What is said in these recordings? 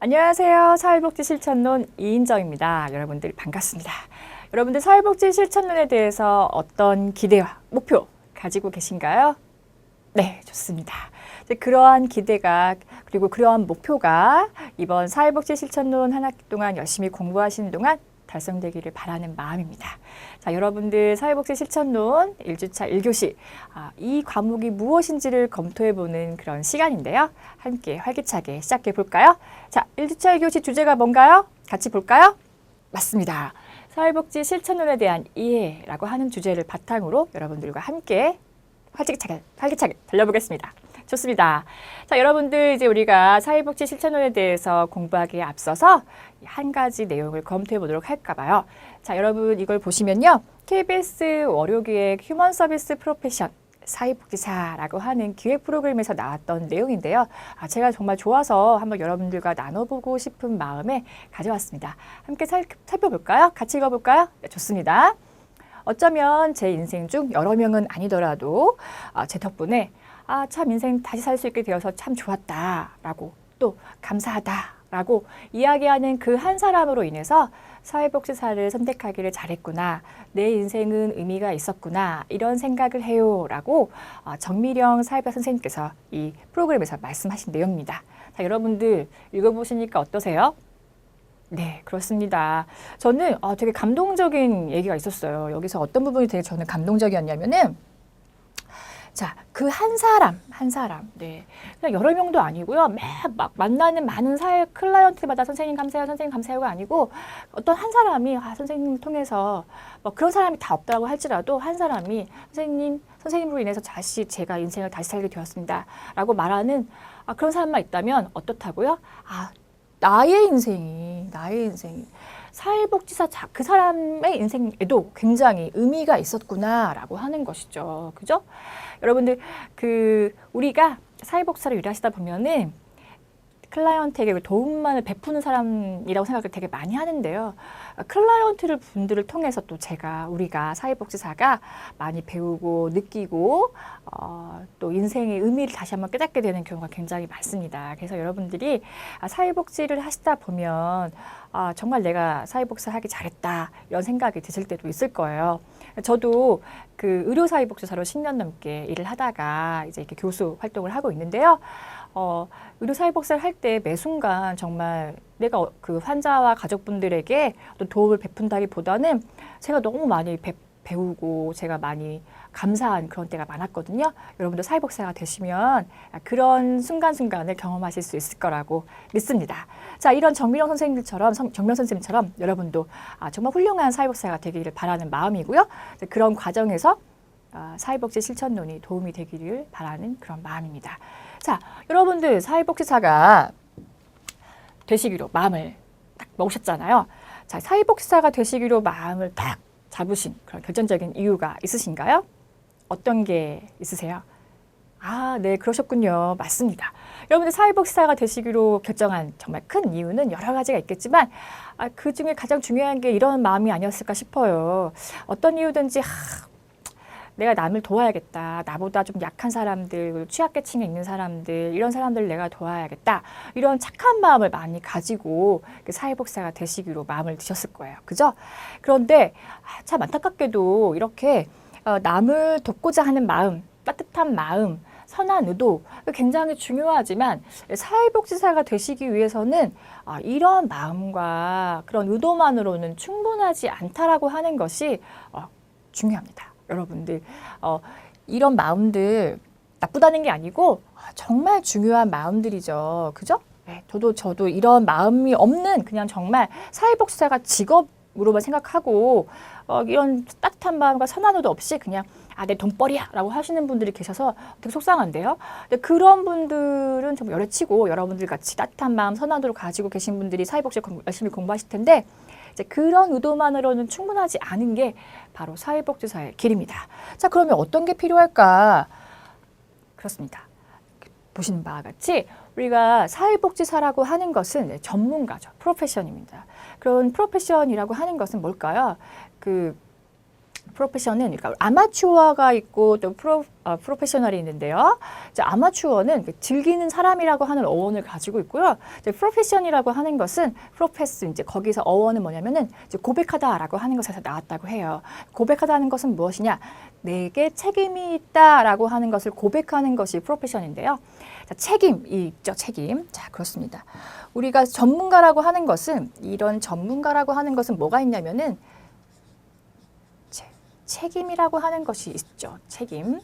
안녕하세요. 사회복지 실천론 이인정입니다. 여러분들 반갑습니다. 여러분들 사회복지 실천론에 대해서 어떤 기대와 목표 가지고 계신가요? 네, 좋습니다. 그러한 기대가 그리고 그러한 목표가 이번 사회복지 실천론 한 학기 동안 열심히 공부하시는 동안 달성되기를 바라는 마음입니다. 자, 여러분들 사회복지 실천론 1주차 1교시 아, 이 과목이 무엇인지를 검토해보는 그런 시간인데요. 함께 활기차게 시작해 볼까요? 자, 1주차 1교시 주제가 뭔가요? 같이 볼까요? 맞습니다. 사회복지 실천론에 대한 이해라고 하는 주제를 바탕으로 여러분들과 함께 활기차게, 활기차게 달려보겠습니다. 좋습니다. 자, 여러분들 이제 우리가 사회복지 실천론에 대해서 공부하기에 앞서서 한 가지 내용을 검토해 보도록 할까 봐요. 자, 여러분 이걸 보시면요. KBS 월요기획 휴먼 서비스 프로페션 사회복지사라고 하는 기획 프로그램에서 나왔던 내용인데요. 아, 제가 정말 좋아서 한번 여러분들과 나눠보고 싶은 마음에 가져왔습니다. 함께 살, 살펴볼까요? 같이 읽어볼까요? 네, 좋습니다. 어쩌면 제 인생 중 여러 명은 아니더라도 아, 제 덕분에 아, 참 인생 다시 살 수 있게 되어서 참 좋았다라고 또 감사하다라고 이야기하는 그 한 사람으로 인해서 사회복지사를 선택하기를 잘했구나. 내 인생은 의미가 있었구나. 이런 생각을 해요 라고 아, 정미령 사회부 선생님께서 이 프로그램에서 말씀하신 내용입니다. 자, 여러분들 읽어보시니까 어떠세요? 네, 그렇습니다. 저는 아, 되게 감동적인 얘기가 있었어요. 여기서 어떤 부분이 되게 저는 감동적이었냐면은 자, 그 한 사람, 한 사람, 네. 그냥 여러 명도 아니고요. 매막 만나는 많은 사회 클라이언트마다 선생님 감사해요, 선생님 감사해요가 아니고 어떤 한 사람이 아, 선생님을 통해서 뭐 그런 사람이 다 없다고 할지라도 한 사람이 선생님, 선생님으로 인해서 다시 제가 인생을 다시 살게 되었습니다. 라고 말하는 아, 그런 사람만 있다면 어떻다고요? 아, 나의 인생이, 나의 인생이 사회복지사 자, 그 사람의 인생에도 굉장히 의미가 있었구나라고 하는 것이죠. 그죠? 여러분들 그 우리가 사회복지사를 일하시다 보면은 클라이언트에게 도움만을 베푸는 사람이라고 생각을 되게 많이 하는데요. 클라이언트를 분들을 통해서 또 제가 우리가 사회복지사가 많이 배우고 느끼고 어, 또 인생의 의미를 다시 한번 깨닫게 되는 경우가 굉장히 많습니다. 그래서 여러분들이 아, 사회복지를 하시다 보면 아, 정말 내가 사회복지 하기 잘했다 이런 생각이 드실 때도 있을 거예요. 저도 그 의료사회복지사로 10년 넘게 일을 하다가 이제 이렇게 교수 활동을 하고 있는데요. 어, 의료사회복지를 할 때 매 순간 정말 내가 어- 그 환자와 가족분들에게 어떤 도움을 베푼다기보다는 제가 너무 많이 배, 배우고 제가 많이 감사한 그런 때가 많았거든요. 여러분도 사회복지사가 되시면 그런 순간순간을 경험하실 수 있을 거라고 믿습니다. 자, 이런 정미령 선생님처럼, 성- 정명 선생님처럼 여러분도 아, 정말 훌륭한 사회복지사가 되기를 바라는 마음이고요. 그런 과정에서 아, 사회복지 실천론이 도움이 되기를 바라는 그런 마음입니다. 자, 여러분들 사회복지사가 되시기로 마음을 딱 먹으셨잖아요. 자, 사회복지사가 되시기로 마음을 딱 잡으신 그런 결정적인 이유가 있으신가요? 어떤 게 있으세요? 아, 네, 그러셨군요. 맞습니다. 여러분들 사회복지사가 되시기로 결정한 정말 큰 이유는 여러 가지가 있겠지만, 아, 그 중에 가장 중요한 게 이런 마음이 아니었을까 싶어요. 어떤 이유든지, 하, 내가 남을 도와야겠다. 나보다 좀 약한 사람들, 취약계층에 있는 사람들, 이런 사람들을 내가 도와야겠다. 이런 착한 마음을 많이 가지고 그 사회복지사가 되시기로 마음을 드셨을 거예요. 그죠? 그런데 아, 참 안타깝게도 이렇게 어, 남을 돕고자 하는 마음, 따뜻한 마음, 선한 의도 굉장히 중요하지만 사회복지사가 되시기 위해서는 아, 이런 마음과 그런 의도만으로는 충분하지 않다라고 하는 것이 어, 중요합니다. 여러분들 어, 이런 마음들 나쁘다는 게 아니고 아, 정말 중요한 마음들이죠. 그죠? 네, 저도 저도 이런 마음이 없는 그냥 정말 사회복지사가 직업으로만 생각하고 어, 이런 따뜻한 마음과 선한 의도 없이 그냥 아, 내 돈벌이야 라고 하시는 분들이 계셔서 되게 속상한데요. 근데 그런 분들은 좀 열애치고 여러분들 같이 따뜻한 마음, 선한 의도를 가지고 계신 분들이 사회복지 열심히 공부하실 텐데 이제 그런 의도만으로는 충분하지 않은 게 바로 사회복지사의 길입니다. 자, 그러면 어떤 게 필요할까? 그렇습니다. 보시는 바와 같이 우리가 사회복지사라고 하는 것은 네, 전문가죠. 프로페션입니다. 그런 프로페션이라고 하는 것은 뭘까요? 그 프로페셔는 그러니까 아마추어가 있고 또 프로 어, 프로페셔널이 있는데요. 이제 아마추어는 그 즐기는 사람이라고 하는 어원을 가지고 있고요. 이제 프로페셔널이라고 하는 것은 프로페스 이제 거기서 어원은 뭐냐면은 이제 고백하다라고 하는 것에서 나왔다고 해요. 고백하다는 것은 무엇이냐? 내게 책임이 있다라고 하는 것을 고백하는 것이 프로페션인데요. 자, 책임이 있죠, 책임. 자, 그렇습니다. 우리가 전문가라고 하는 것은 이런 전문가라고 하는 것은 뭐가 있냐면은 체- 책임이라고 하는 것이 있죠. 책임.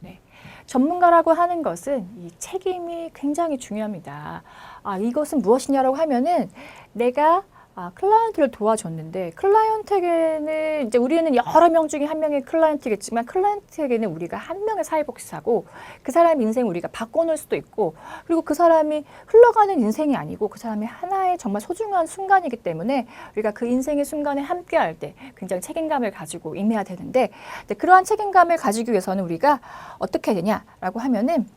네. 전문가라고 하는 것은 이 책임이 굉장히 중요합니다. 아, 이것은 무엇이냐라고 하면은 내가 아, 클라이언트를 도와줬는데 클라이언트에게는 이제 우리는 여러 명 중에 한 명의 클라이언트겠지만 클라이언트에게는 우리가 한 명의 사회복지사고 그 사람 인생 우리가 바꿔놓을 수도 있고 그리고 그 사람이 흘러가는 인생이 아니고 그 사람이 하나의 정말 소중한 순간이기 때문에 우리가 그 인생의 순간에 함께할 때 굉장히 책임감을 가지고 임해야 되는데 그러한 책임감을 가지기 위해서는 우리가 어떻게 해야 되냐라고 하면은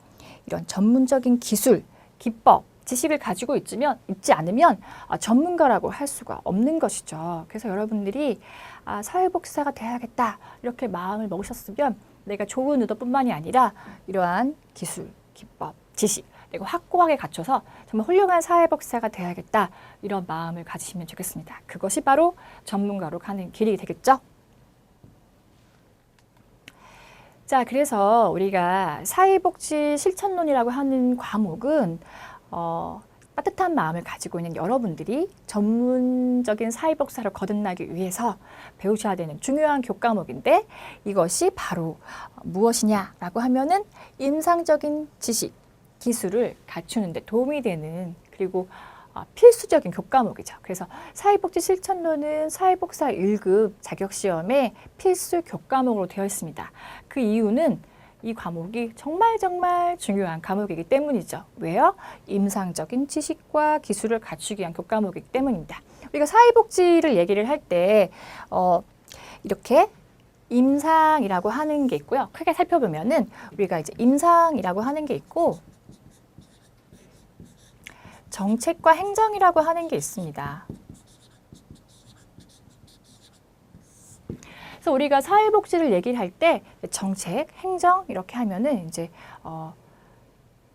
이런 전문적인 기술, 기법, 지식을 가지고 있으면 있지 않으면 아, 전문가라고 할 수가 없는 것이죠. 그래서 여러분들이 아, 사회복지사가 돼야겠다 이렇게 마음을 먹으셨으면 내가 좋은 의도뿐만이 아니라 이러한 기술, 기법, 지식 내가 확고하게 갖춰서 정말 훌륭한 사회복지사가 돼야겠다 이런 마음을 가지시면 좋겠습니다. 그것이 바로 전문가로 가는 길이 되겠죠. 자, 그래서 우리가 사회복지 실천론이라고 하는 과목은 어, 따뜻한 마음을 가지고 있는 여러분들이 전문적인 사회복사를 거듭나기 위해서 배우셔야 되는 중요한 교과목인데 이것이 바로 무엇이냐라고 하면은 임상적인 지식, 기술을 갖추는데 도움이 되는 그리고 어, 필수적인 교과목이죠. 그래서 사회복지 실천론은 사회복사 1급 자격시험의 필수 교과목으로 되어 있습니다. 그 이유는 이 과목이 정말 정말 중요한 과목이기 때문이죠. 왜요? 임상적인 지식과 기술을 갖추기 위한 교과목이기 때문입니다. 우리가 사회복지를 얘기를 할 때, 어, 이렇게 임상이라고 하는 게 있고요. 크게 살펴보면은 우리가 이제 임상이라고 하는 게 있고, 정책과 행정이라고 하는 게 있습니다. 그래서 우리가 사회복지를 얘기를 할 때 정책, 행정 이렇게 하면은 이제 어,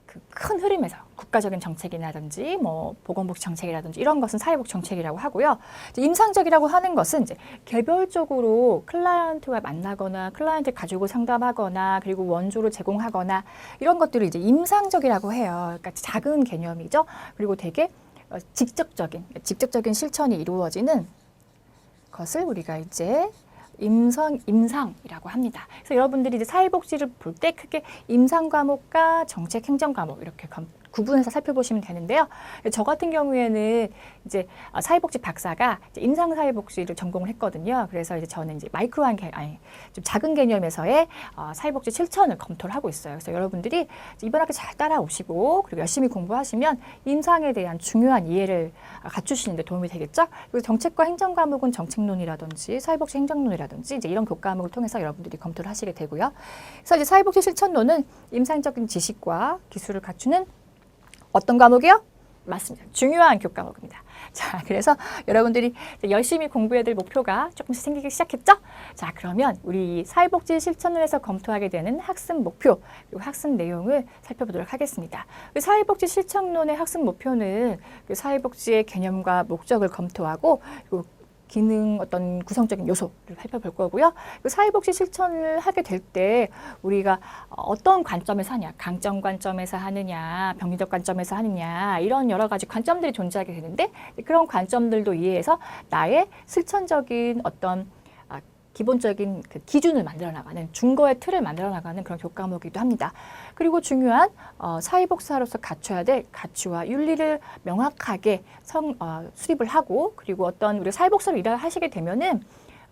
그 큰 흐름에서 국가적인 정책이라든지 뭐 보건복지 정책이라든지 이런 것은 사회복 정책이라고 하고요. 임상적이라고 하는 것은 이제 개별적으로 클라이언트와 만나거나 클라이언트 가지고 상담하거나 그리고 원조를 제공하거나 이런 것들을 이제 임상적이라고 해요. 그러니까 작은 개념이죠. 그리고 되게 어, 직접적인 직접적인 실천이 이루어지는 것을 우리가 이제 임상 임상이라고 합니다. 그래서 여러분들이 이제 사회복지를 볼 때 크게 임상 과목과 정책 행정 과목 이렇게 감- 구분해서 살펴보시면 되는데요. 저 같은 경우에는 이제 아, 사회복지 박사가 이제 임상 사회복지를 전공을 했거든요. 그래서 이제 저는 이제 마이크로한 개, 아니 좀 작은 개념에서의 어, 사회복지 실천을 검토를 하고 있어요. 그래서 여러분들이 이번 학기 잘 따라오시고 그리고 열심히 공부하시면 임상에 대한 중요한 이해를 아, 갖추시는데 도움이 되겠죠. 그리고 정책과 행정 과목은 정책론이라든지 사회복지 행정론이라든지 이제 이런 교과목을 통해서 여러분들이 검토를 하시게 되고요. 그래서 이제 사회복지 실천론은 임상적인 지식과 기술을 갖추는 어떤 과목이요? 맞습니다. 중요한 교과목입니다. 자, 그래서 여러분들이 열심히 공부해야 될 목표가 조금씩 생기기 시작했죠? 자, 그러면 우리 사회복지 실천을 해서 검토하게 되는 학습 목표 그리고 학습 내용을 살펴보도록 하겠습니다. 그 사회복지 실천론의 학습 목표는 그 사회복지의 개념과 목적을 검토하고 기능 어떤 구성적인 요소를 살펴볼 거고요. 그 사회복지 실천을 하게 될 때 우리가 어떤 관점에서 하냐, 강점 관점에서 하느냐, 병리적 관점에서 하느냐 이런 여러 가지 관점들이 존재하게 되는데 그런 관점들도 이해해서 나의 실천적인 어떤 아, 기본적인 그 기준을 만들어 나가는 중거의 틀을 만들어 나가는 그런 교과목이기도 합니다. 그리고 중요한 어, 사회복사로서 갖춰야 될 가치와 윤리를 명확하게 성, 어, 수립을 하고 그리고 어떤 우리 사회복사를 일을 하시게 되면은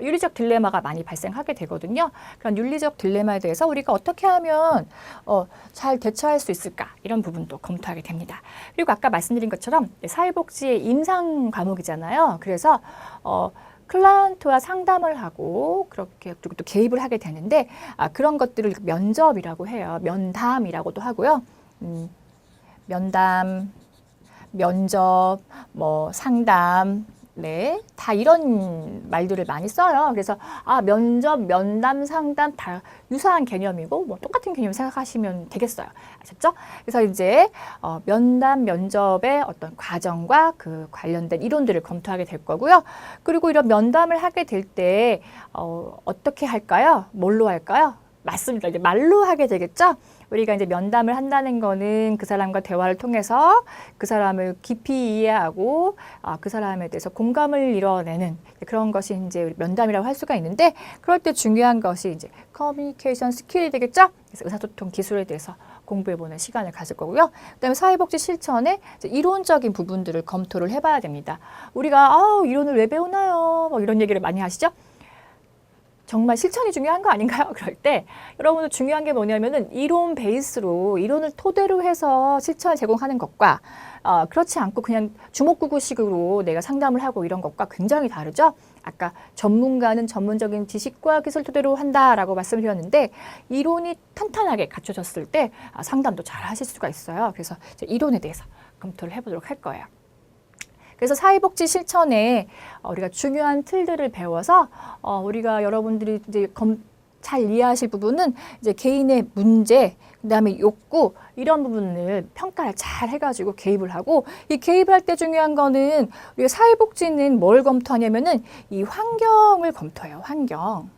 윤리적 딜레마가 많이 발생하게 되거든요. 그런 윤리적 딜레마에 대해서 우리가 어떻게 하면 어, 잘 대처할 수 있을까 이런 부분도 검토하게 됩니다. 그리고 아까 말씀드린 것처럼 사회복지의 임상 과목이잖아요. 그래서 어, 클라이언트와 상담을 하고 그렇게 그리고 또 개입을 하게 되는데 아, 그런 것들을 면접이라고 해요. 면담이라고도 하고요. 음, 면담, 면접, 뭐 상담, 네, 다 이런 말들을 많이 써요. 그래서 아 면접, 면담, 상담 다 유사한 개념이고 뭐 똑같은 개념 생각하시면 되겠어요. 아셨죠? 그래서 이제 어, 면담, 면접의 어떤 과정과 그 관련된 이론들을 검토하게 될 거고요. 그리고 이런 면담을 하게 될 때 어, 어떻게 할까요? 뭘로 할까요? 맞습니다. 이제 말로 하게 되겠죠? 우리가 이제 면담을 한다는 거는 그 사람과 대화를 통해서 그 사람을 깊이 이해하고 아, 그 사람에 대해서 공감을 이뤄내는 그런 것이 이제 면담이라고 할 수가 있는데 그럴 때 중요한 것이 이제 커뮤니케이션 스킬이 되겠죠? 그래서 의사소통 기술에 대해서 공부해보는 시간을 가질 거고요. 그다음에 사회복지 실천의 이론적인 부분들을 검토를 해봐야 됩니다. 우리가 아우 이론을 왜 배우나요? 뭐 이런 얘기를 많이 하시죠? 정말 실천이 중요한 거 아닌가요? 그럴 때 여러분들 중요한 게 뭐냐면은 이론 베이스로 이론을 토대로 해서 실천을 제공하는 것과 어, 그렇지 않고 그냥 주먹구구식으로 내가 상담을 하고 이런 것과 굉장히 다르죠. 아까 전문가는 전문적인 지식과 기술 토대로 한다라고 말씀드렸는데 이론이 탄탄하게 갖춰졌을 때 아, 상담도 잘 하실 수가 있어요. 그래서 이론에 대해서 검토를 해보도록 할 거예요. 그래서 사회복지 실천에 어, 우리가 중요한 틀들을 배워서 어, 우리가 여러분들이 이제 검, 잘 이해하실 부분은 이제 개인의 문제, 그다음에 욕구 이런 부분을 평가를 잘 해가지고 개입을 하고 이 개입을 할때 중요한 거는 우리가 사회복지는 뭘 검토하냐면은 이 환경을 검토해요. 환경.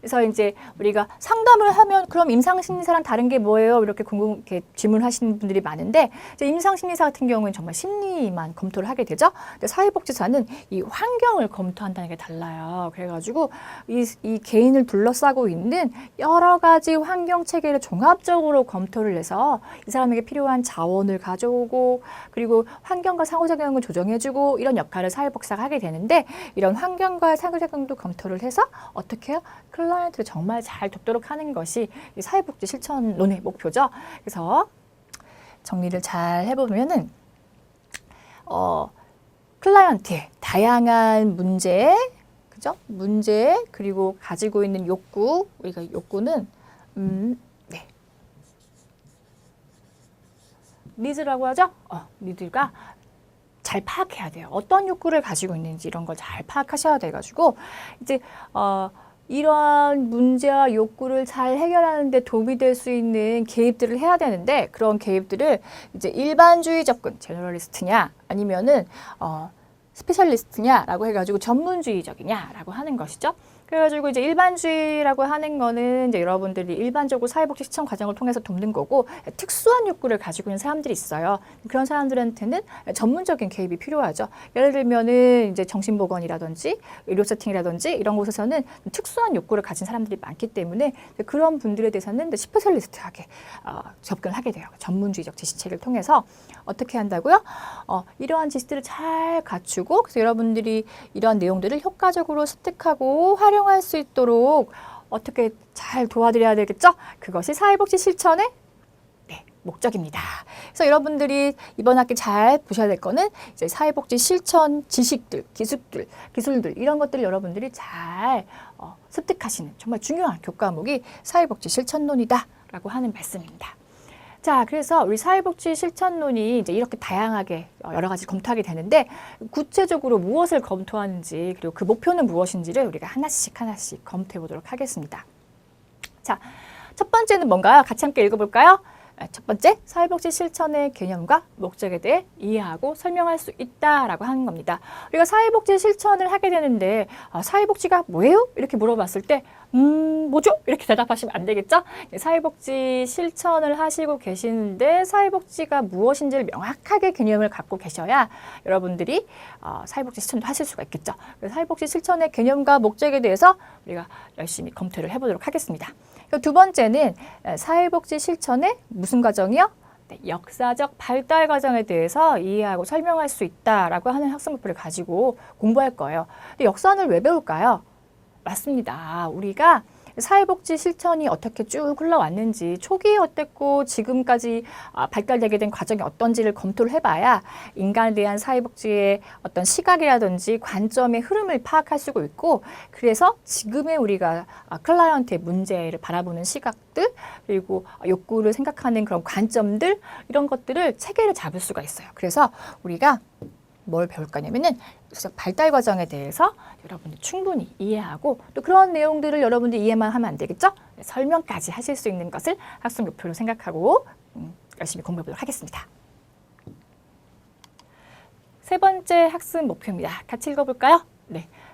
그래서 이제 우리가 상담을 하면 그럼 임상심리사랑 다른 게 뭐예요? 이렇게 궁금 이렇게 질문하시는 분들이 많은데 임상심리사 같은 경우는 정말 심리만 검토를 하게 되죠. 근데 사회복지사는 이 환경을 검토한다는 게 달라요. 그래가지고 이, 이 개인을 둘러싸고 있는 여러 가지 환경 체계를 종합적으로 검토를 해서 이 사람에게 필요한 자원을 가져오고 그리고 환경과 상호작용을 조정해주고 이런 역할을 사회복지사가 하게 되는데 이런 환경과 상호작용도 검토를 해서 어떻게 해요? 클라이언트를 정말 잘 돕도록 하는 것이 이 사회복지 실천론의 목표죠. 그래서 정리를 잘 해보면은 어, 클라이언트의 다양한 문제, 그죠? 문제 그리고 가지고 있는 욕구, 우리가 욕구는 음, 네. 니즈라고 하죠? 어, 니즈가 잘 파악해야 돼요. 어떤 욕구를 가지고 있는지 이런 걸 잘 파악하셔야 돼가지고 이제 어. 이러한 문제와 욕구를 잘 해결하는 데 도움이 될 수 있는 개입들을 해야 되는데 그런 개입들을 이제 일반주의 접근, 제너럴리스트냐 아니면은 어 스페셜리스트냐라고 해가지고 전문주의적이냐라고 하는 것이죠. 그래가지고 이제 일반주의라고 하는 거는 이제 여러분들이 일반적으로 사회복지 시청 과정을 통해서 돕는 거고 특수한 욕구를 가지고 있는 사람들이 있어요. 그런 사람들한테는 전문적인 개입이 필요하죠. 예를 들면은 이제 정신보건이라든지 의료 세팅이라든지 이런 곳에서는 특수한 욕구를 가진 사람들이 많기 때문에 그런 분들에 대해서는 스페셜리스트하게 어, 접근을 하게 돼요. 전문주의적 지시체를 통해서 어떻게 한다고요? 어, 이러한 지시들을 잘 갖추고 그래서 여러분들이 이러한 내용들을 효과적으로 습득하고 활용 할 수 있도록 어떻게 잘 도와드려야 되겠죠? 그것이 사회복지 실천의 네, 목적입니다. 그래서 여러분들이 이번 학기 잘 보셔야 될 거는 이제 사회복지 실천 지식들, 기술들, 기술들 이런 것들을 여러분들이 잘 어, 습득하시는 정말 중요한 교과목이 사회복지 실천론이다라고 하는 말씀입니다. 자, 그래서 우리 사회복지 실천론이 이제 이렇게 다양하게 여러 가지 검토하게 되는데 구체적으로 무엇을 검토하는지 그리고 그 목표는 무엇인지를 우리가 하나씩 하나씩 검토해 보도록 하겠습니다. 자, 첫 번째는 뭔가요? 같이 함께 읽어볼까요? 첫 번째, 사회복지 실천의 개념과 목적에 대해 이해하고 설명할 수 있다라고 하는 겁니다. 우리가 사회복지 실천을 하게 되는데 아, 사회복지가 뭐예요? 이렇게 물어봤을 때 음, 뭐죠? 이렇게 대답하시면 안 되겠죠? 사회복지 실천을 하시고 계시는데 사회복지가 무엇인지를 명확하게 개념을 갖고 계셔야 여러분들이 어, 사회복지 실천도 하실 수가 있겠죠. 사회복지 실천의 개념과 목적에 대해서 우리가 열심히 검토를 해보도록 하겠습니다. 두 번째는 사회복지 실천의 무슨 과정이요? 네, 역사적 발달 과정에 대해서 이해하고 설명할 수 있다라고 하는 학습 목표를 가지고 공부할 거예요. 근데 역사를 왜 배울까요? 맞습니다. 우리가 사회복지 실천이 어떻게 쭉 흘러왔는지 초기에 어땠고 지금까지 아, 발달되게 된 과정이 어떤지를 검토를 해봐야 인간에 대한 사회복지의 어떤 시각이라든지 관점의 흐름을 파악할 수 있고 그래서 지금의 우리가 아, 클라이언트의 문제를 바라보는 시각들 그리고 욕구를 생각하는 그런 관점들 이런 것들을 체계를 잡을 수가 있어요. 그래서 우리가 뭘 배울 거냐면은 발달 과정에 대해서 여러분들 충분히 이해하고 또 그런 내용들을 여러분들 이해만 하면 안 되겠죠? 네, 설명까지 하실 수 있는 것을 학습 목표로 생각하고 음, 열심히 공부해 보도록 하겠습니다. 세 번째 학습 목표입니다. 같이 읽어볼까요?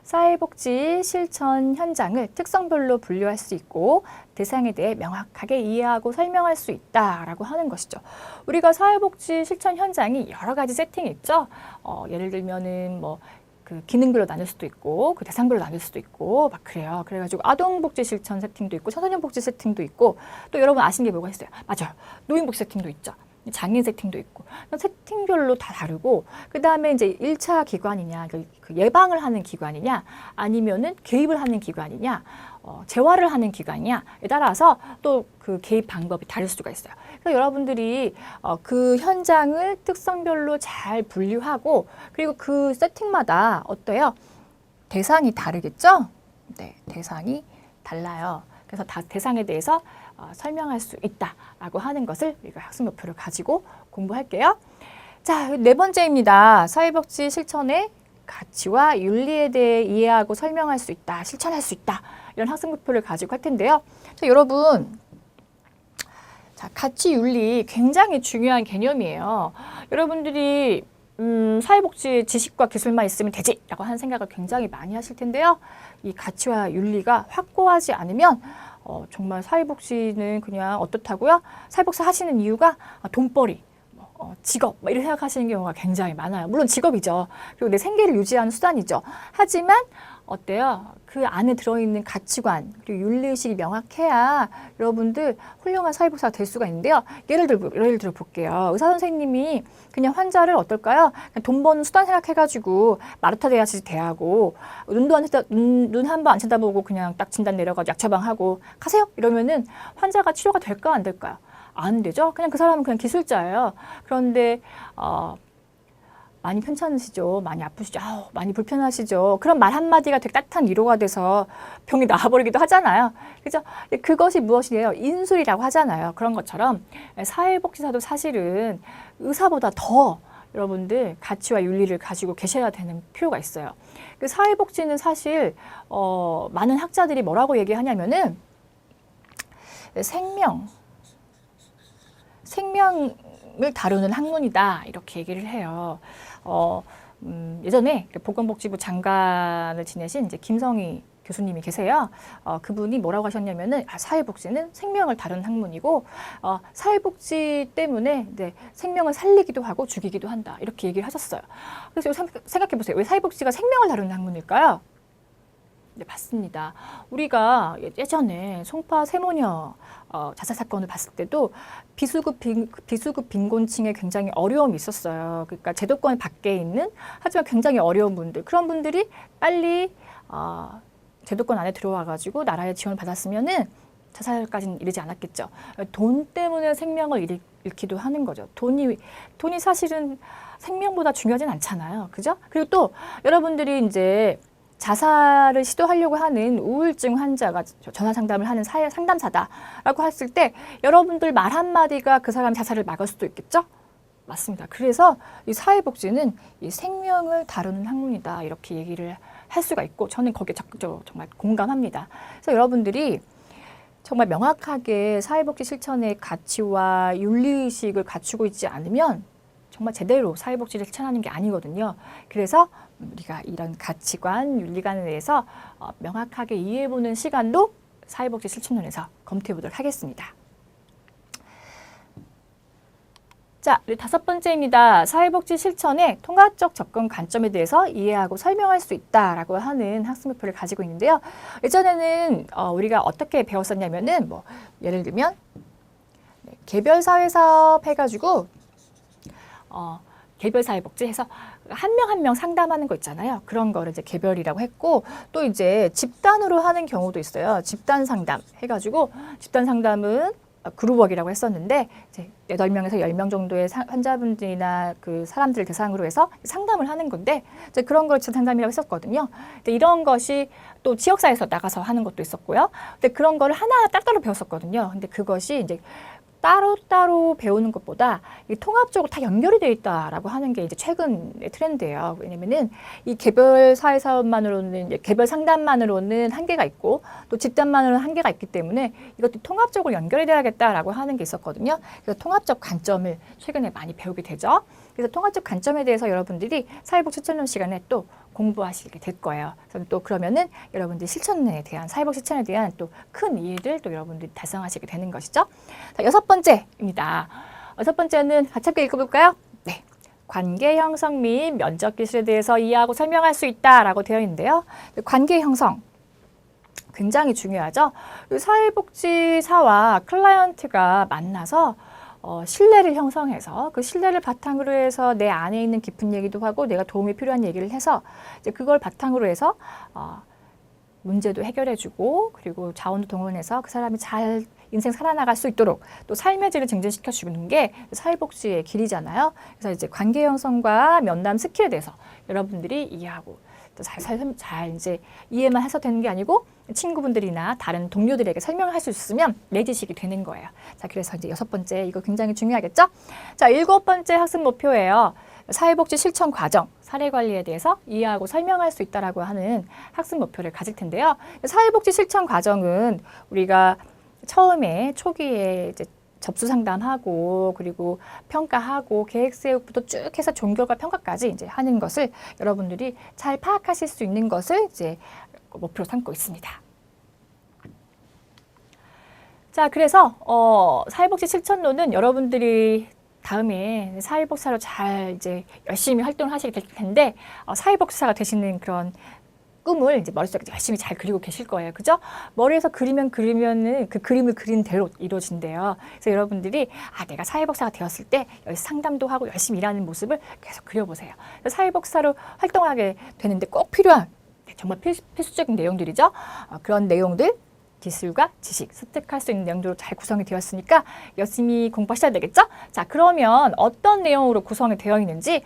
네. 사회복지 실천 현장을 특성별로 분류할 수 있고 대상에 대해 명확하게 이해하고 설명할 수 있다라고 하는 것이죠. 우리가 사회복지 실천 현장이 여러 가지 세팅이 있죠. 어, 예를 들면은 뭐그 기능별로 나눌 수도 있고 그 대상별로 나눌 수도 있고 막 그래요. 그래가지고 아동복지 실천 세팅도 있고 청소년복지 세팅도 있고 또 여러분 아시는 게 뭐가 있어요? 맞아요. 노인복지 세팅도 있죠. 장애인 세팅도 있고 세팅별로 다 다르고 그 다음에 이제 일차 기관이냐 그- 그 예방을 하는 기관이냐 아니면은 개입을 하는 기관이냐 어, 재활을 하는 기관이냐에 따라서 또 그 개입 방법이 다를 수가 있어요. 그래서 여러분들이 어, 그 현장을 특성별로 잘 분류하고 그리고 그 세팅마다 어때요? 대상이 다르겠죠? 네, 대상이 달라요. 그래서 다 대상에 대해서 어, 설명할 수 있다라고 하는 것을 우리가 학습 목표를 가지고 공부할게요. 자, 네 번째입니다. 사회복지 실천의 가치와 윤리에 대해 이해하고 설명할 수 있다, 실천할 수 있다. 이런 학습 목표를 가지고 할 텐데요. 자, 여러분. 자, 가치 윤리 굉장히 중요한 개념이에요. 여러분들이 음, 사회복지 지식과 기술만 있으면 되지라고 하는 생각을 굉장히 많이 하실 텐데요. 이 가치와 윤리가 확고하지 않으면 어, 정말 사회복지는 그냥 어떻다고요? 사회복지 하시는 이유가 아, 돈벌이, 뭐, 어, 직업 뭐 이렇게 생각하시는 경우가 굉장히 많아요. 물론 직업이죠. 그리고 내 생계를 유지하는 수단이죠. 하지만 어때요? 그 안에 들어있는 가치관 그리고 윤리의식이 명확해야 여러분들 훌륭한 사회복지가 될 수가 있는데요. 예를 들어 예를 들어 볼게요. 의사 선생님이 그냥 환자를 어떨까요? 그냥 돈 버는 수단 생각해가지고 마르타 대야지 대하고 눈도 안 눈 한 번 안 쳐다보고 그냥 딱 진단 내려가지고 약 처방하고 가세요 이러면은 환자가 치료가 될까 안 될까요? 안 되죠. 그냥 그 사람은 그냥 기술자예요. 그런데 어, 많이 편찮으시죠? 많이 아프시죠? 아우, 많이 불편하시죠? 그런 말 한마디가 되게 따뜻한 위로가 돼서 병이 나아버리기도 하잖아요. 그죠? 그것이 무엇이에요? 인술이라고 하잖아요. 그런 것처럼 사회복지사도 사실은 의사보다 더 여러분들 가치와 윤리를 가지고 계셔야 되는 필요가 있어요. 그 사회복지는 사실 어, 많은 학자들이 뭐라고 얘기하냐면은 생명, 생명을 다루는 학문이다 이렇게 얘기를 해요. 어, 음, 예전에 그 보건복지부 장관을 지내신 이제 김성희 교수님이 계세요. 어, 그분이 뭐라고 하셨냐면은 아, 사회복지는 생명을 다루는 학문이고 어, 사회복지 때문에 이제 생명을 살리기도 하고 죽이기도 한다 이렇게 얘기를 하셨어요. 그래서 생각해 보세요. 왜 사회복지가 생명을 다루는 학문일까요? 네, 맞습니다. 우리가 예전에 송파 세모녀 어, 자살 사건을 봤을 때도 비수급 빈, 비수급 빈곤층에 굉장히 어려움이 있었어요. 그러니까 제도권 밖에 있는 하지만 굉장히 어려운 분들 그런 분들이 빨리 어, 제도권 안에 들어와 가지고 나라의 지원을 받았으면은 자살까지는 이르지 않았겠죠. 돈 때문에 생명을 잃, 잃기도 하는 거죠. 돈이 돈이 사실은 생명보다 중요하진 않잖아요. 그죠? 그리고 또 여러분들이 이제 자살을 시도하려고 하는 우울증 환자가 전화 상담을 하는 사회 상담사다라고 했을 때 여러분들 말 한마디가 그 사람 자살을 막을 수도 있겠죠? 맞습니다. 그래서 이 사회복지는 이 생명을 다루는 학문이다 이렇게 얘기를 할 수가 있고 저는 거기에 적극적으로 정말 공감합니다. 그래서 여러분들이 정말 명확하게 사회복지 실천의 가치와 윤리의식을 갖추고 있지 않으면 정말 제대로 사회복지를 실천하는 게 아니거든요. 그래서 우리가 이런 가치관, 윤리관에 대해서 어, 명확하게 이해해보는 시간도 사회복지 실천론에서 검토해보도록 하겠습니다. 자, 다섯 번째입니다. 사회복지 실천의 통합적 접근 관점에 대해서 이해하고 설명할 수 있다라고 하는 학습 목표를 가지고 있는데요. 예전에는 어, 우리가 어떻게 배웠었냐면은 뭐 예를 들면 네, 개별 사회 사업 해가지고 어, 개별 사회복지 해서 한 명 한 명 상담하는 거 있잖아요. 그런 거를 이제 개별이라고 했고 또 이제 집단으로 하는 경우도 있어요. 집단 상담 해가지고 집단 상담은 그룹워크라고 했었는데 이제 여덟 명에서 열명 정도의 사- 환자분들이나 그 사람들을 대상으로 해서 상담을 하는 건데 이제 그런 걸 상담이라고 했었거든요. 근데 이런 것이 또 지역사회에서 나가서 하는 것도 있었고요. 근데 그런 거를 하나 따로 배웠었거든요. 근데 그것이 이제 따로따로 배우는 것보다 이 통합적으로 다 연결이 되어 있다라고 하는 게 이제 최근의 트렌드예요. 왜냐면은 이 개별 사회 사업만으로는 개별 상담만으로는 한계가 있고 또 집단만으로는 한계가 있기 때문에 이것도 통합적으로 연결이 돼야겠다라고 하는 게 있었거든요. 그래서 통합적 관점을 최근에 많이 배우게 되죠. 그래서 통합적 관점에 대해서 여러분들이 사회복 실천론 시간에 또 공부하시게 될 거예요. 그래서 또 그러면은 여러분들이 실천에 대한 사회복 실천에 대한 또 큰 이해를 또 여러분들이 달성하시게 되는 것이죠. 자, 여섯 번째입니다. 여섯 번째는 같이 함께 읽어볼까요? 네. 관계 형성 및 면접 기술에 대해서 이해하고 설명할 수 있다라고 되어 있는데요. 관계 형성 굉장히 중요하죠. 사회복지사와 클라이언트가 만나서 어, 신뢰를 형성해서 그 신뢰를 바탕으로 해서 내 안에 있는 깊은 얘기도 하고 내가 도움이 필요한 얘기를 해서 이제 그걸 바탕으로 해서 어, 문제도 해결해주고 그리고 자원도 동원해서 그 사람이 잘 인생 살아나갈 수 있도록 또 삶의 질을 증진시켜 주는 게 사회복지의 길이잖아요. 그래서 이제 관계 형성과 면담 스킬에 대해서 여러분들이 이해하고 잘, 잘, 잘 이제 이해만 해서 되는 게 아니고 친구분들이나 다른 동료들에게 설명을 할 수 있으면 내 지식이 되는 거예요. 자, 그래서 이제 여섯 번째 이거 굉장히 중요하겠죠? 자, 일곱 번째 학습 목표예요. 사회복지 실천 과정, 사례 관리에 대해서 이해하고 설명할 수 있다라고 하는 학습 목표를 가질 텐데요. 사회복지 실천 과정은 우리가 처음에 초기에 이제 접수 상담하고 그리고 평가하고 계획 세우부터 쭉 해서 종결과 평가까지 이제 하는 것을 여러분들이 잘 파악하실 수 있는 것을 이제 목표로 삼고 있습니다. 자, 그래서 어, 사회복지 실천론은 여러분들이 다음에 사회복사로 잘 이제 열심히 활동을 하시게 될 텐데 어, 사회복사가 되시는 그런 꿈을 이제 머릿속에 열심히 잘 그리고 계실 거예요. 그죠? 머리에서 그리면 그리면은 그 그림을 그린 대로 이루어진대요. 그래서 여러분들이 아, 내가 사회복사가 되었을 때 여기 상담도 하고 열심히 일하는 모습을 계속 그려보세요. 사회복사로 활동하게 되는데 꼭 필요한 정말 필, 필수적인 내용들이죠. 어, 그런 내용들 기술과 지식 습득할 수 있는 내용들로 잘 구성이 되었으니까 열심히 공부하셔야 되겠죠? 자, 그러면 어떤 내용으로 구성이 되어 있는지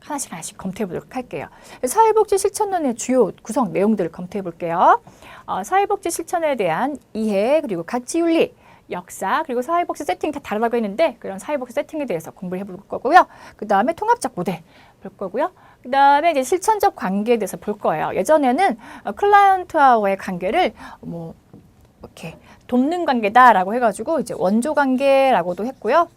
하나씩 하나씩 검토해 보도록 할게요. 사회복지 실천론의 주요 구성 내용들을 검토해 볼게요. 어, 사회복지 실천에 대한 이해 그리고 가치윤리 역사 그리고 사회복지 세팅 다 다르다고 했는데 그런 사회복지 세팅에 대해서 공부를 해볼 거고요. 그 다음에 통합적 모델 볼 거고요. 그 다음에 이제 실천적 관계에 대해서 볼 거예요. 예전에는 어, 클라이언트와의 관계를 뭐 이렇게 돕는 관계다라고 해가지고 이제 원조 관계라고도 했고요.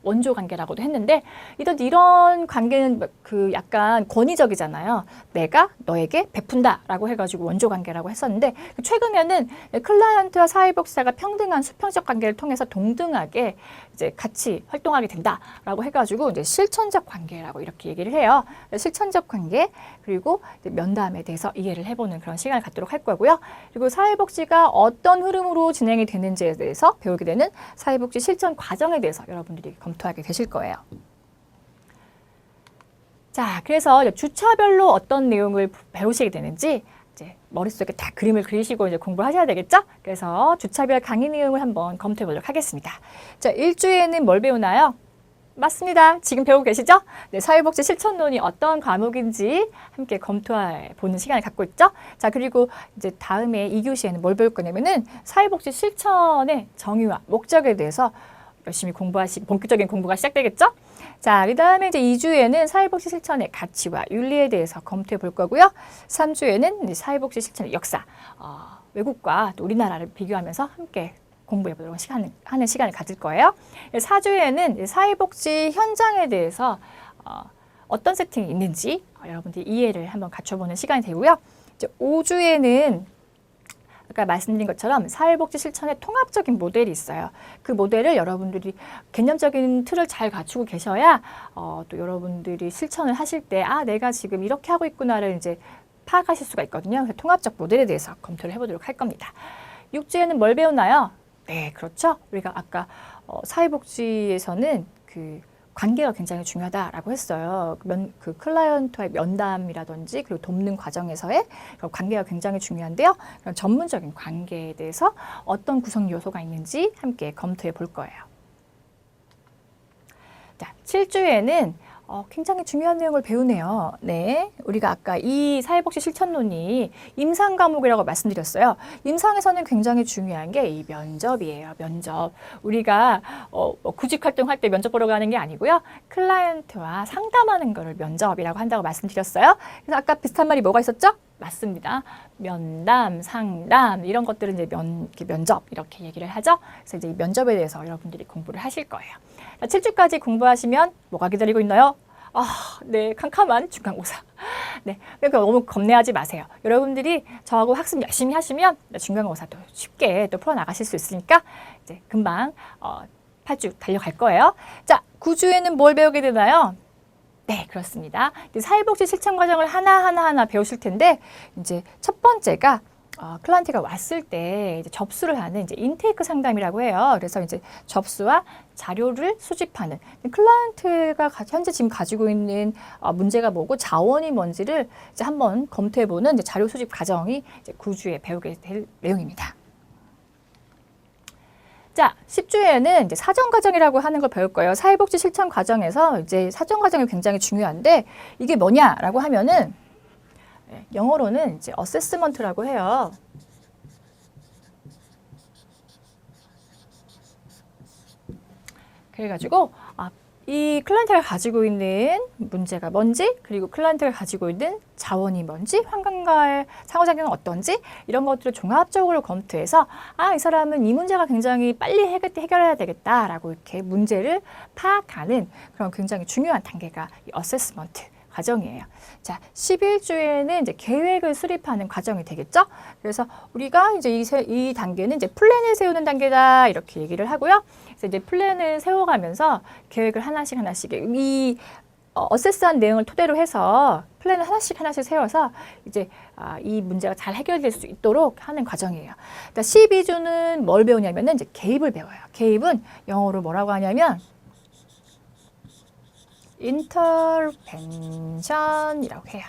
네, 원조 관계라고도 했는데 이런 이런 관계는 그 약간 권위적이잖아요. 내가 너에게 베푼다라고 해가지고 원조 관계라고 했었는데 최근에는 클라이언트와 사회복지사가 평등한 수평적 관계를 통해서 동등하게 이제 같이 활동하게 된다라고 해가지고 이제 실천적 관계라고 이렇게 얘기를 해요. 실천적 관계 그리고 면담에 대해서 이해를 해보는 그런 시간을 갖도록 할 거고요. 그리고 사회복지가 어떤 흐름으로 진행이 되는지에 대해서 배우게 되는 사회복지 실천 과정에 대해서 여러분들이 검토하게 되실 거예요. 자, 그래서 주차별로 어떤 내용을 배우시게 되는지 머릿속에 다 그림을 그리시고 이제 공부를 하셔야 되겠죠? 그래서 주차별 강의 내용을 한번 검토해 보도록 하겠습니다. 자, 일주에는 뭘 배우나요? 맞습니다. 지금 배우고 계시죠? 네, 사회복지 실천론이 어떤 과목인지 함께 검토해 보는 시간을 갖고 있죠? 자, 그리고 이제 다음에 2교시에는 뭘 배울 거냐면은 사회복지 실천의 정의와 목적에 대해서 열심히 공부하시 본격적인 공부가 시작되겠죠? 자, 그 다음에 이제 2주에는 사회복지 실천의 가치와 윤리에 대해서 검토해 볼 거고요. 3주에는 사회복지 실천의 역사, 어, 외국과 또 우리나라를 비교하면서 함께 공부해 보도록 시간, 하는 시간을 가질 거예요. 4주에는 사회복지 현장에 대해서 어, 어떤 세팅이 있는지 어, 여러분들이 이해를 한번 갖춰보는 시간이 되고요. 이제 5주에는 아까 말씀드린 것처럼 사회복지 실천의 통합적인 모델이 있어요. 그 모델을 여러분들이 개념적인 틀을 잘 갖추고 계셔야 어, 또 여러분들이 실천을 하실 때 아 내가 지금 이렇게 하고 있구나를 이제 파악하실 수가 있거든요. 그래서 통합적 모델에 대해서 검토를 해보도록 할 겁니다. 6주에는 뭘 배우나요? 네, 그렇죠. 우리가 아까 어, 사회복지에서는 그 관계가 굉장히 중요하다라고 했어요. 면, 그 클라이언트와의 면담이라든지 그리고 돕는 과정에서의 관계가 굉장히 중요한데요. 전문적인 관계에 대해서 어떤 구성 요소가 있는지 함께 검토해 볼 거예요. 자, 7주에는 어, 굉장히 중요한 내용을 배우네요. 네. 우리가 아까 이 사회복지 실천론이 임상 과목이라고 말씀드렸어요. 임상에서는 굉장히 중요한 게 이 면접이에요. 면접. 우리가 어, 뭐 구직 활동할 때 면접 보러 가는 게 아니고요. 클라이언트와 상담하는 거를 면접이라고 한다고 말씀드렸어요. 그래서 아까 비슷한 말이 뭐가 있었죠? 맞습니다. 면담, 상담 이런 것들은 이제 면, 면접 이렇게 얘기를 하죠. 그래서 이제 이 면접에 대해서 여러분들이 공부를 하실 거예요. 자, 7주까지 공부하시면 뭐가 기다리고 있나요? 아, 네, 캄캄한 중간고사. 네, 그러니까 너무 겁내하지 마세요. 여러분들이 저하고 학습 열심히 하시면 중간고사도 쉽게 또 풀어나가실 수 있으니까 이제 금방 어, 8주 달려갈 거예요. 자, 9주에는 뭘 배우게 되나요? 네, 그렇습니다. 사회복지 실천 과정을 하나하나 하나 배우실 텐데, 이제 첫 번째가 어, 클라이언트가 왔을 때 이제 접수를 하는 이제 인테이크 상담이라고 해요. 그래서 이제 접수와 자료를 수집하는 클라이언트가 가- 현재 지금 가지고 있는 어, 문제가 뭐고 자원이 뭔지를 이제 한번 검토해보는 이제 자료 수집 과정이 이제 9주에 배우게 될 내용입니다. 자, 10주에는 이제 사전 과정이라고 하는 걸 배울 거예요. 사회복지 실천 과정에서 이제 사전 과정이 굉장히 중요한데 이게 뭐냐라고 하면은 예, 영어로는 이제 어세스먼트라고 해요. 그래가지고 아, 이 클라이언트가 가지고 있는 문제가 뭔지 그리고 클라이언트가 가지고 있는 자원이 뭔지 환경과의 상호작용은 어떤지 이런 것들을 종합적으로 검토해서 아 이 사람은 이 문제가 굉장히 빨리 해결, 해결해야 되겠다라고 이렇게 문제를 파악하는 그런 굉장히 중요한 단계가 이 어세스먼트 과정이에요. 자, 11주에는 이제 계획을 수립하는 과정이 되겠죠? 그래서 우리가 이제 이, 세, 이 단계는 이제 플랜을 세우는 단계다 이렇게 얘기를 하고요. 그래서 이제 플랜을 세워가면서 계획을 하나씩 하나씩 이 어, 어세스한 내용을 토대로 해서 플랜을 하나씩 하나씩 세워서 이제 아, 이 문제가 잘 해결될 수 있도록 하는 과정이에요. 그러니까 12주는 뭘 배우냐면은 이제 개입을 배워요. 개입은 영어로 뭐라고 하냐면 인터벤션이라고 해요.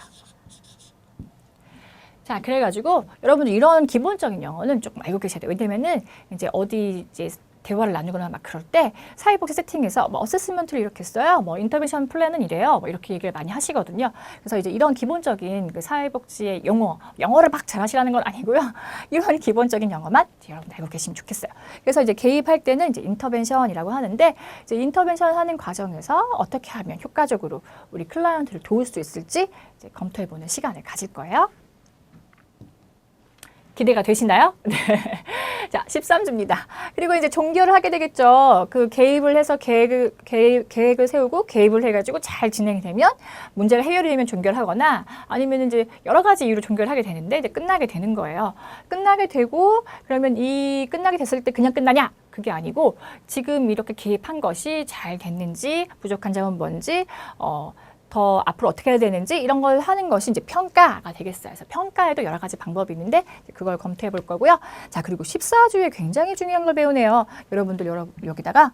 자, 그래가지고 여러분들 이런 기본적인 영어는 조금 알고 계셔야 돼요. 왜냐면은 이제 어디 이제 대화를 나누거나 막 그럴 때 사회복지 세팅에서 뭐 어세스먼트를 이렇게 써요. 뭐 인터벤션 플랜은 이래요. 뭐 이렇게 얘기를 많이 하시거든요. 그래서 이제 이런 기본적인 그 사회복지의 용어, 영어를 막 잘하시라는 건 아니고요. 이런 기본적인 영어만 여러분 알고 계시면 좋겠어요. 그래서 이제 개입할 때는 이제 인터벤션이라고 하는데 이제 인터벤션 하는 과정에서 어떻게 하면 효과적으로 우리 클라이언트를 도울 수 있을지 이제 검토해 보는 시간을 가질 거예요. 기대가 되시나요? 네. 자, 13주입니다. 그리고 이제 종결을 하게 되겠죠. 그 개입을 해서 계획을, 계획, 계획을 세우고 개입을 해가지고 잘 진행이 되면 문제가 해결이 되면 종결하거나 아니면 이제 여러 가지 이유로 종결하게 되는데 이제 끝나게 되는 거예요. 끝나게 되고 그러면 이 끝나게 됐을 때 그냥 끝나냐? 그게 아니고 지금 이렇게 개입한 것이 잘 됐는지 부족한 점은 뭔지 어, 더 앞으로 어떻게 해야 되는지 이런 걸 하는 것이 이제 평가가 되겠어요. 그래서 평가에도 여러 가지 방법이 있는데 그걸 검토해 볼 거고요. 자, 그리고 14주에 굉장히 중요한 걸 배우네요. 여러분들 여러, 여기다가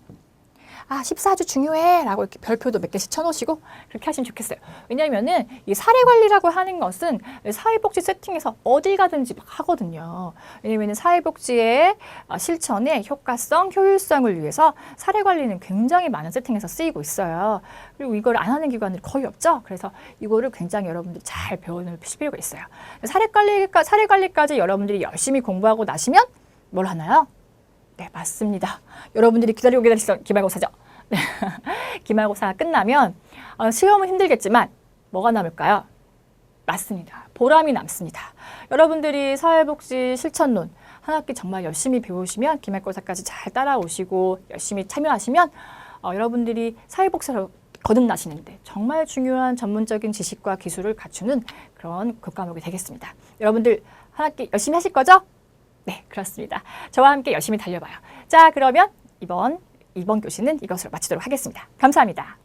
아, 14주 중요해. 라고 이렇게 별표도 몇 개씩 쳐놓으시고 그렇게 하시면 좋겠어요. 왜냐면은 이 사례 관리라고 하는 것은 사회복지 세팅에서 어딜 가든지 막 하거든요. 왜냐면은 사회복지의 어, 실천의 효과성, 효율성을 위해서 사례 관리는 굉장히 많은 세팅에서 쓰이고 있어요. 그리고 이걸 안 하는 기관들이 거의 없죠. 그래서 이거를 굉장히 여러분들이 잘 배워놓을 필요가 있어요. 사례 관리까, 사례 관리까지 여러분들이 열심히 공부하고 나시면 뭘 하나요? 네, 맞습니다. 여러분들이 기다리고 기다리시던 기말고사죠. 네. 기말고사가 끝나면 어, 시험은 힘들겠지만 뭐가 남을까요? 맞습니다. 보람이 남습니다. 여러분들이 사회복지 실천론 한 학기 정말 열심히 배우시면 기말고사까지 잘 따라오시고 열심히 참여하시면 어, 여러분들이 사회복지로 거듭나시는데 정말 중요한 전문적인 지식과 기술을 갖추는 그런 교과목이 되겠습니다. 여러분들 한 학기 열심히 하실 거죠? 네, 그렇습니다. 저와 함께 열심히 달려봐요. 자, 그러면 이번 이번 교시는 이것으로 마치도록 하겠습니다. 감사합니다.